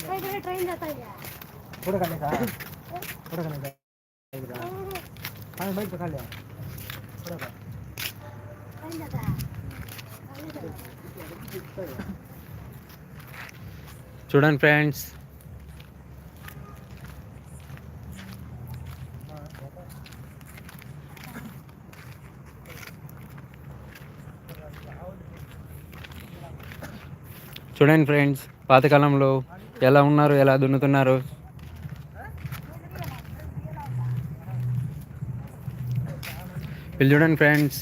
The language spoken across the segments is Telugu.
ट्रेन जाता है क्या थोड़ा खाने का थोड़ा खाने का हाँ भाई खा लिया थोड़ा खा ट्रेन जाता है आगे चलो। చూడండి ఫ్రెండ్స్ చూడండి ఫ్రెండ్స్ పాతకాలంలో ఎలా ఉన్నారు ఎలా దున్నుతున్నారు? వీళ్ళు చూడండి ఫ్రెండ్స్.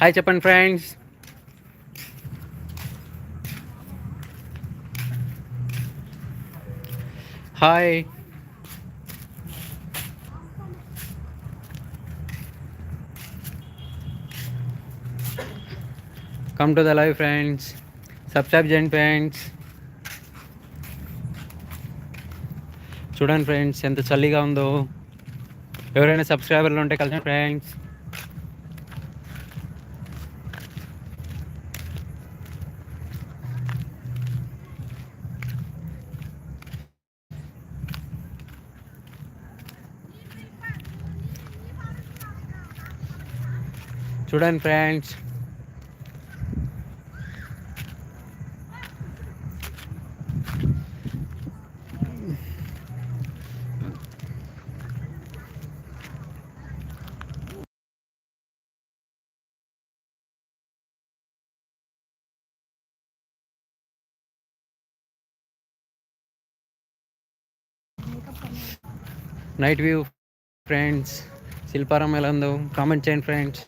హాయ్ చెప్పండి friends. Hi come to the live friends subscribe చేయండి ఫ్రెండ్స్ చూడండి ఫ్రెండ్స్ ఎంత చల్లిగా ఉందో. ఎవరైనా సబ్స్క్రైబర్లు ఉంటే కలిసి ఫ్రెండ్స్. చూడండి friends night view friends Shilparam ఎలా ఉందో కామెంట్ చేయండి ఫ్రెండ్స్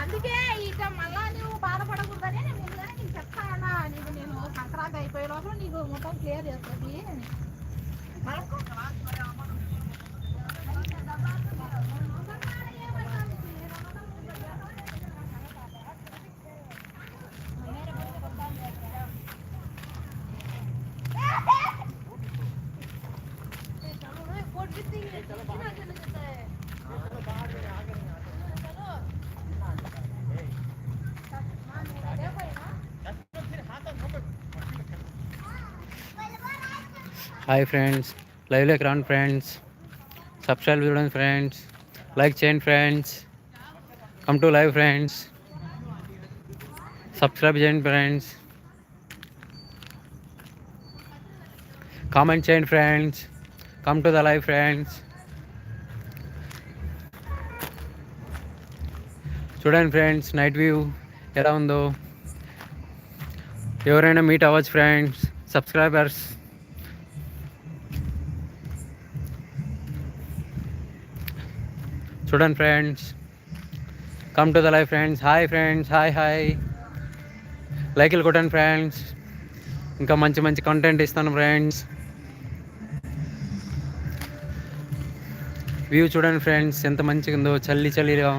అందుకే ఇక మళ్ళా నువ్వు బాధపడకూడదని నేను ముందుగానే నీకు చెప్తానా. నీకు నేను సంక్రాంతి అయిపోయే లోపల నీకు మొత్తం క్లియర్ చేస్తుంది హాయ్ ఫ్రెండ్స్ లైవ్లోకి రాండి ఫ్రెండ్స్ సబ్స్క్రైబ్ చూడండి ఫ్రెండ్స్ లైక్ చేయండి friends come to live friends subscribe చేయండి ఫ్రెండ్స్ కామెంట్ చేయండి friends come to the live friends చూడండి ఫ్రెండ్స్ నైట్ వ్యూ ఎలా ఉందో? ఎవరైనా మీట్ అవ్వచ్చు ఫ్రెండ్స్ సబ్స్క్రైబర్స్ చూడండి friends. Come to the life friends hi friends hi hi లైకులు కొట్టండి ఫ్రెండ్స్ ఇంకా మంచి మంచి కంటెంట్ ఇస్తాను ఫ్రెండ్స్ వ్యూ చూడండి ఫ్రెండ్స్ ఎంత మంచిగా ఉందో. చల్లి చల్లిగా.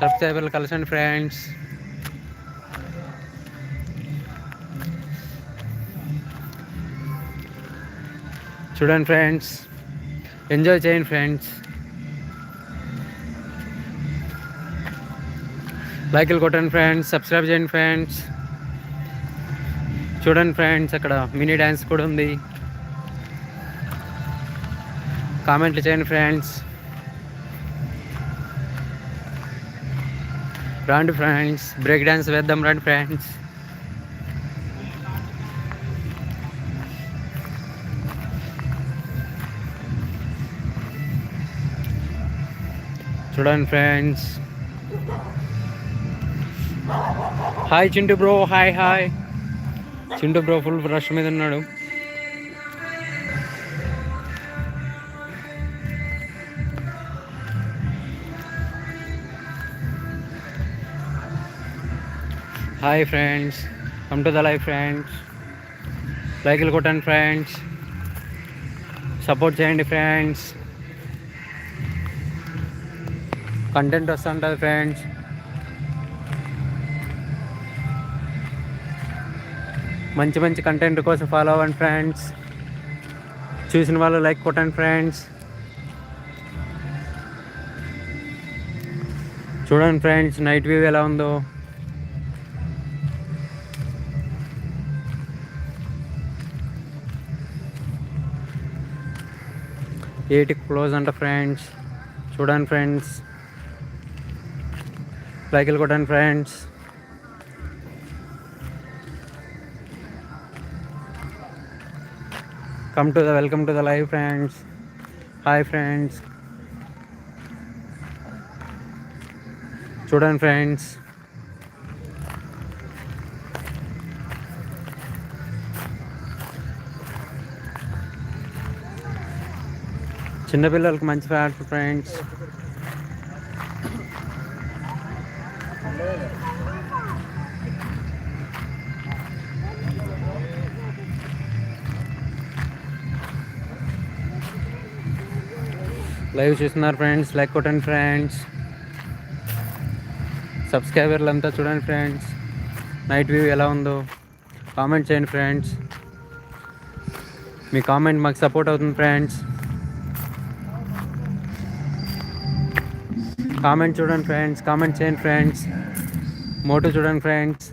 సబ్స్క్రైబర్లు కలిసండి ఫ్రెండ్స్ చూడండి ఫ్రెండ్స్ ఎంజాయ్ చేయండి ఫ్రెండ్స్ బైకిల్ కొట్టండి ఫ్రెండ్స్ సబ్స్క్రైబ్ చేయండి ఫ్రెండ్స్. చూడండి ఫ్రెండ్స్ అక్కడ మినీ డ్యాన్స్ కూడా ఉంది. కామెంట్లు చేయండి ఫ్రెండ్స్. రాండి ఫ్రెండ్స్ బ్రేక్ డ్యాన్స్ వేద్దాం రాండి ఫ్రెండ్స్. చూడండి friends. Hi Chintu bro hi hi Chintu bro full rush మీద ఉన్నాడు. Hi friends come to the life friends లైకులు కొట్టండి ఫ్రెండ్స్ సపోర్ట్ చేయండి ఫ్రెండ్స్ కంటెంట్ వస్తుంటుంది ఫ్రెండ్స్ మంచి మంచి కంటెంట్ కోసం ఫాలో అవ్వండి ఫ్రెండ్స్ చూసిన వాళ్ళు లైక్ కొట్టండి ఫ్రెండ్స్ చూడండి ఫ్రెండ్స్ నైట్ వ్యూ ఎలా ఉందో. ఎయిట్కి క్లోజ్ అంట ఫ్రెండ్స్ చూడండి ఫ్రెండ్స్ లైకులు కొట్టండి friends come to the welcome to the live friends hi friends చూడండి ఫ్రెండ్స్ చిన్నపిల్లలకి మంచి ఫ్యాట్ ఫ్రెండ్స్ లైవ్ చూస్తున్నారు ఫ్రెండ్స్ లైక్ కొట్టండి ఫ్రెండ్స్. సబ్స్క్రైబర్లు అంతా చూడండి ఫ్రెండ్స్. నైట్ వ్యూ ఎలా ఉందో కామెంట్ చేయండి ఫ్రెండ్స్. మీ కామెంట్ మాకు సపోర్ట్ అవుతుంది ఫ్రెండ్స్. కామెంట్ చూడండి ఫ్రెండ్స్ కామెంట్ చేయండి ఫ్రెండ్స్. మోటో చూడండి ఫ్రెండ్స్.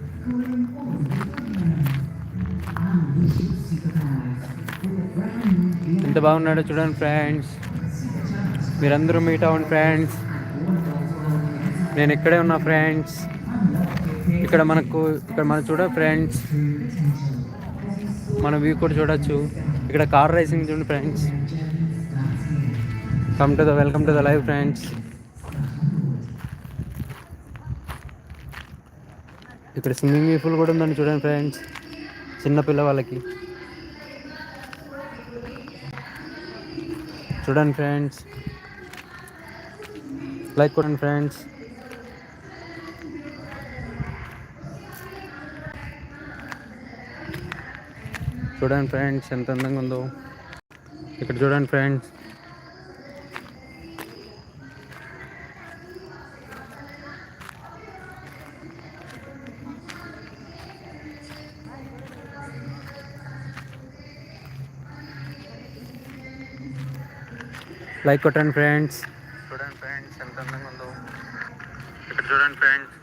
ఎంత బాగున్నాడో చూడండి ఫ్రెండ్స్. మీరందరూ మీట్ అవ్వండి ఫ్రెండ్స్. నేను ఇక్కడే ఉన్నా ఫ్రెండ్స్. ఇక్కడ మనకు ఇక్కడ మనం చూడ ఫ్రెండ్స్. మన వ్యూ కూడా చూడొచ్చు. ఇక్కడ కార్ రైసింగ్ చూడండి friends. Come to the welcome to the live friends ఇక్కడ స్విమ్మింగ్ పూల్ కూడా ఉందండి చూడండి ఫ్రెండ్స్. చిన్న పిల్లవాళ్ళకి చూడండి ఫ్రెండ్స్. లైక్ కొట్టండి ఫ్రెండ్స్. చూడండి ఫ్రెండ్స్ ఎంత అందంగా ఉందో. ఇక్కడ చూడండి ఫ్రెండ్స్. లైక్ కొట్టండి ఫ్రెండ్స్ చూడండి ఫ్రెండ్స్ ఎంత అందంగా ఉందో ఇక్కడ చూడండి ఫ్రెండ్స్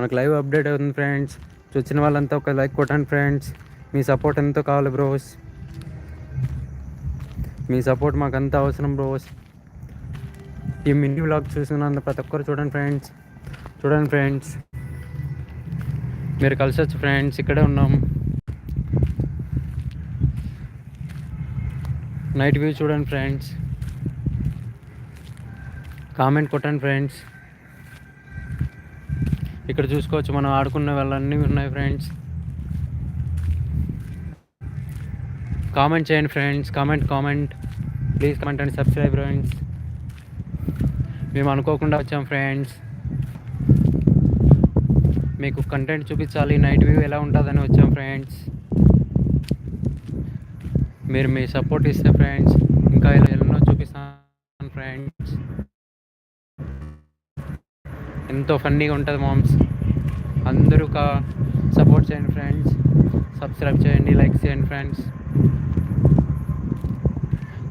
మనకు లైవ్ అప్డేట్ అవుతుంది ఫ్రెండ్స్. చూసిన వాళ్ళంతా ఒక లైక్ కొట్టండి ఫ్రెండ్స్. మీ సపోర్ట్ ఎంతో కావాలి బ్రోస్? మీ సపోర్ట్ మాకు అంత అవసరం బ్రోస్. ఈ మినీ బ్లాగ్ చూసినంత ప్రతి ఒక్కరు చూడండి ఫ్రెండ్స్. చూడండి ఫ్రెండ్స్. మీరు కలిసొచ్చు ఫ్రెండ్స్ ఇక్కడే ఉన్నాం. నైట్ వ్యూ చూడండి ఫ్రెండ్స్. కామెంట్ కొట్టండి ఫ్రెండ్స్. ఇక్కడ చూసుకోవచ్చు మనం ఆడుకున్న వాళ్ళన్నీ ఉన్నాయి ఫ్రెండ్స్ కామెంట్ చేయండి friends comment comment please comment and subscribe friends మేము అనుకోకుండా వచ్చాం ఫ్రెండ్స్ మీకు కంటెంట్ చూపించాలి నైట్ వ్యూ ఎలా ఉంటుందని వచ్చాం ఫ్రెండ్స్ మీరు మీ సపోర్ట్ ఇస్తే ఫ్రెండ్స్ ఇంకా ఇలా ఎన్నో చూపిస్తాను ఫ్రెండ్స్ ఎంతో ఫన్నీగా ఉంటుంది మామ్స్. అందరూ కా సపోర్ట్ చేయండి ఫ్రెండ్స్. సబ్స్క్రైబ్ చేయండి లైక్ చేయండి ఫ్రెండ్స్.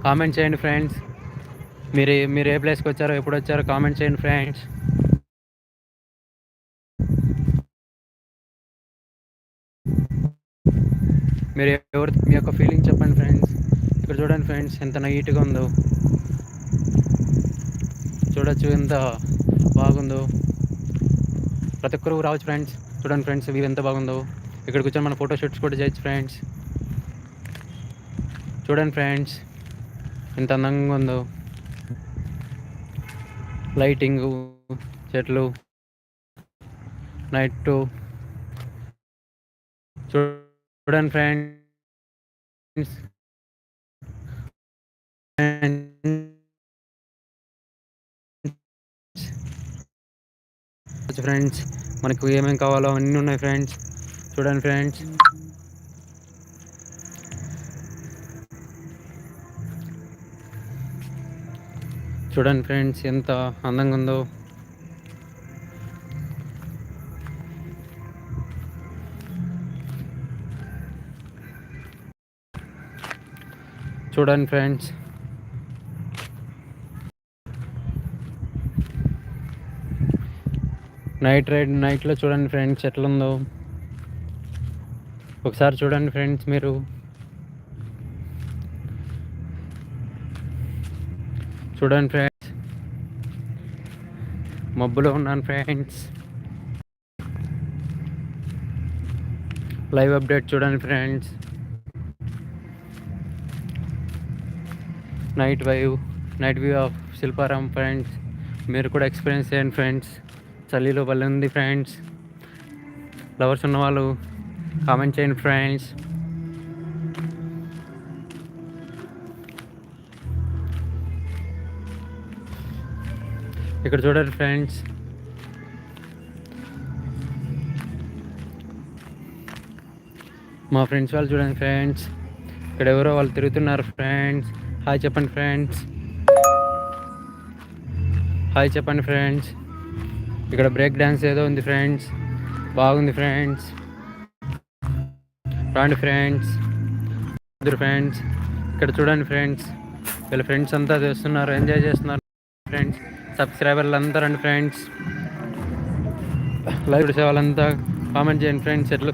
కామెంట్ చేయండి ఫ్రెండ్స్. మీరు మీరు ఏ ప్లేస్కి వచ్చారో ఎప్పుడు వచ్చారో కామెంట్ చేయండి ఫ్రెండ్స్. మీరు ఎవరు మీ యొక్క ఫీలింగ్ చెప్పండి ఫ్రెండ్స్. ఇక్కడ చూడండి ఫ్రెండ్స్ ఎంత నీట్గా ఉందో. చూడొచ్చు ఎంత బాగుందో. ప్రతి ఒక్కరు రావచ్చు ఫ్రెండ్స్ చూడండి ఫ్రెండ్స్ వ్యూ ఎంత బాగుందో. ఇక్కడ కూర్చొని మన ఫోటో షూట్స్ కూడా చేయొచ్చు ఫ్రెండ్స్ చూడండి ఫ్రెండ్స్ ఎంత అందంగా ఉందో. లైటింగ్ చెట్లు నైట్ చూడండి ఫ్రెండ్స్ ఫ్రెండ్స్ మనకు ఏమేమి కావాలో అన్నీ ఉన్నాయి ఫ్రెండ్స్ చూడండి ఫ్రెండ్స్ చూడండి ఫ్రెండ్స్ ఎంత అందంగా ఉందో. చూడండి ఫ్రెండ్స్ నైట్ రైడ్ నైట్లో చూడండి ఫ్రెండ్స్ ఎట్లుందో. ఒకసారి చూడండి ఫ్రెండ్స్ మీరు. చూడండి ఫ్రెండ్స్ మబ్బులో ఉన్నాను ఫ్రెండ్స్ లైవ్ అప్డేట్ చూడండి friends night vibe night view of Shilparamam friends మీరు కూడా ఎక్స్పీరియన్స్ చేయండి ఫ్రెండ్స్ చలిలో భలే ఉంది ఫ్రెండ్స్ లవర్స్ ఉన్నవాళ్ళు కామెంట్ చేయండి ఫ్రెండ్స్ ఇక్కడ చూడండి ఫ్రెండ్స్ మా ఫ్రెండ్స్ వాళ్ళు చూడండి ఫ్రెండ్స్ ఇక్కడ ఎవరో వాళ్ళు తిరుగుతున్నారు ఫ్రెండ్స్ హాయ్ చెప్పండి ఫ్రెండ్స్ హాయ్ చెప్పండి ఫ్రెండ్స్ ఇక్కడ బ్రేక్ డ్యాన్స్ ఏదో ఉంది ఫ్రెండ్స్ బాగుంది ఫ్రెండ్స్ రాండి ఫ్రెండ్స్ ఇద్దరు ఫ్రెండ్స్ ఇక్కడ చూడండి ఫ్రెండ్స్ వీళ్ళ ఫ్రెండ్స్ అంతా చేస్తున్నారు ఎంజాయ్ చేస్తున్నారు ఫ్రెండ్స్ సబ్స్క్రైబర్లు అంతా రండి ఫ్రెండ్స్ లైవ్ చూసే వాళ్ళంతా కామెంట్ చేయండి ఫ్రెండ్స్ ఎట్లా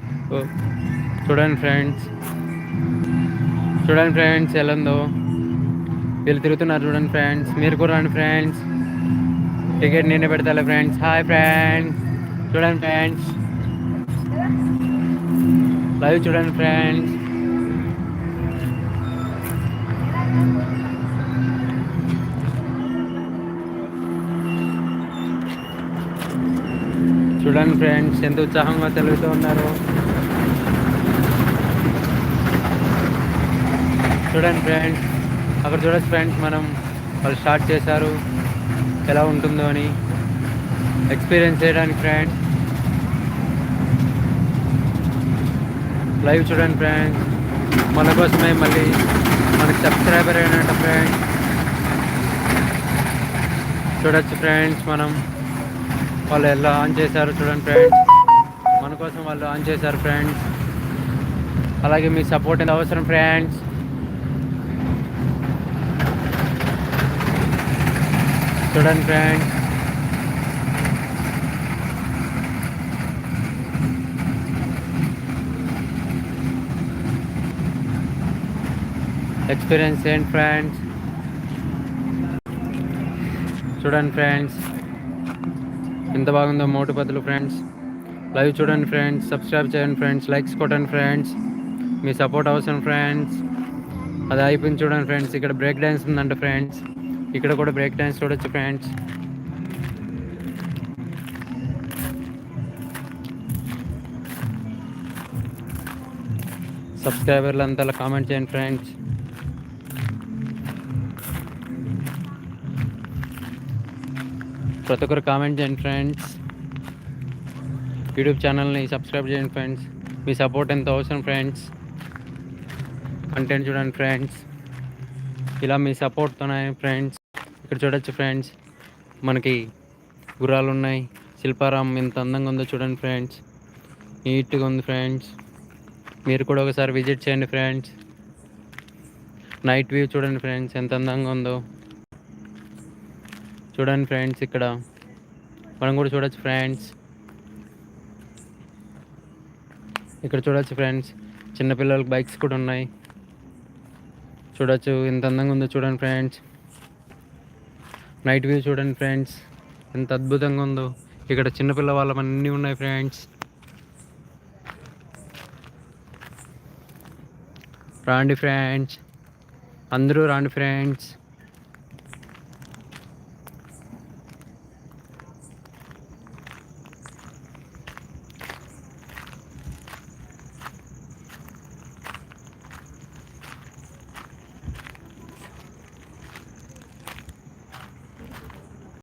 చూడండి ఫ్రెండ్స్ చూడండి ఫ్రెండ్స్ ఎలా ఉందో. వీళ్ళు తిరుగుతున్నారు చూడండి ఫ్రెండ్స్ మీరు కూడా రండి ఫ్రెండ్స్ టికెట్ నేనే పెడతాలే ఫ్రెండ్స్. Hi friends. చూడండి ఫ్రెండ్స్. లైవ్ చూడండి ఫ్రెండ్స్. చూడండి ఫ్రెండ్స్ ఎంత ఉత్సాహంగా తెలుగుతూ ఉన్నారు. చూడండి ఫ్రెండ్స్ అక్కడ చూడొచ్చు ఫ్రెండ్స్ మనం వాళ్ళు స్టార్ట్ చేశారు. ఎలా ఉంటుందో అని ఎక్స్పీరియన్స్ చేయడానికి ఫ్రెండ్స్ లైవ్ చూడండి ఫ్రెండ్స్ మన కోసమే మళ్ళీ మనకి సబ్స్క్రైబర్ అయినట్టు ఫ్రెండ్స్ చూడొచ్చు ఫ్రెండ్స్ మనం. వాళ్ళు ఎలా ఆన్ చేశారు చూడండి ఫ్రెండ్స్ మన కోసం వాళ్ళు ఆన్ చేశారు ఫ్రెండ్స్ అలాగే మీ సపోర్ట్ ఎంత అవసరం ఫ్రెండ్స్ చూడండి ఫ్రెండ్స్ ఎక్స్పీరియన్స్ ఏంటి ఫ్రెండ్స్ చూడండి ఫ్రెండ్స్ ఎంత బాగుందో మోటు పదులు ఫ్రెండ్స్ లైవ్ చూడండి ఫ్రెండ్స్ సబ్స్క్రైబ్ చేయండి ఫ్రెండ్స్ లైక్స్ కొట్టండి ఫ్రెండ్స్ మీ సపోర్ట్ అవసరం ఫ్రెండ్స్ అది అయిపోయింది చూడండి ఫ్రెండ్స్ ఇక్కడ బ్రేక్ డ్యాన్స్ ఉందంట ఫ్రెండ్స్ ఇక్కడ కూడా బ్రేక్ డ్యాన్స్ చూడొచ్చు ఫ్రెండ్స్. సబ్స్క్రైబర్లు అంతా కామెంట్ చేయండి ఫ్రెండ్స్. ప్రతి ఒక్కరు కామెంట్ చేయండి ఫ్రెండ్స్. యూట్యూబ్ ఛానల్ని సబ్స్క్రైబ్ చేయండి ఫ్రెండ్స్. మీ సపోర్ట్ ఎంత అవసరం ఫ్రెండ్స్? కంటెంట్ చూడండి ఫ్రెండ్స్. ఇలా మీ సపోర్ట్తోనే ఫ్రెండ్స్. ఇక్కడ చూడొచ్చు ఫ్రెండ్స్. మనకి గుర్రాలు ఉన్నాయి శిల్పారాం ఎంత అందంగా ఉందో చూడండి ఫ్రెండ్స్. నీట్గా ఉంది ఫ్రెండ్స్. మీరు కూడా ఒకసారి విజిట్ చేయండి ఫ్రెండ్స్. నైట్ వ్యూ చూడండి ఫ్రెండ్స్ ఎంత అందంగా ఉందో. చూడండి ఫ్రెండ్స్ ఇక్కడ. మనం కూడా చూడొచ్చు ఫ్రెండ్స్. ఇక్కడ చూడొచ్చు ఫ్రెండ్స్ చిన్నపిల్లలకి బైక్స్ కూడా ఉన్నాయి. చూడొచ్చు ఎంత అందంగా ఉందో చూడండి ఫ్రెండ్స్. నైట్ వ్యూ చూడండి ఫ్రెండ్స్ ఎంత అద్భుతంగా ఉందో. ఇక్కడ చిన్నపిల్ల వాళ్ళం అన్నీ ఉన్నాయి ఫ్రెండ్స్ రాండి ఫ్రెండ్స్ అందరూ రాండి ఫ్రెండ్స్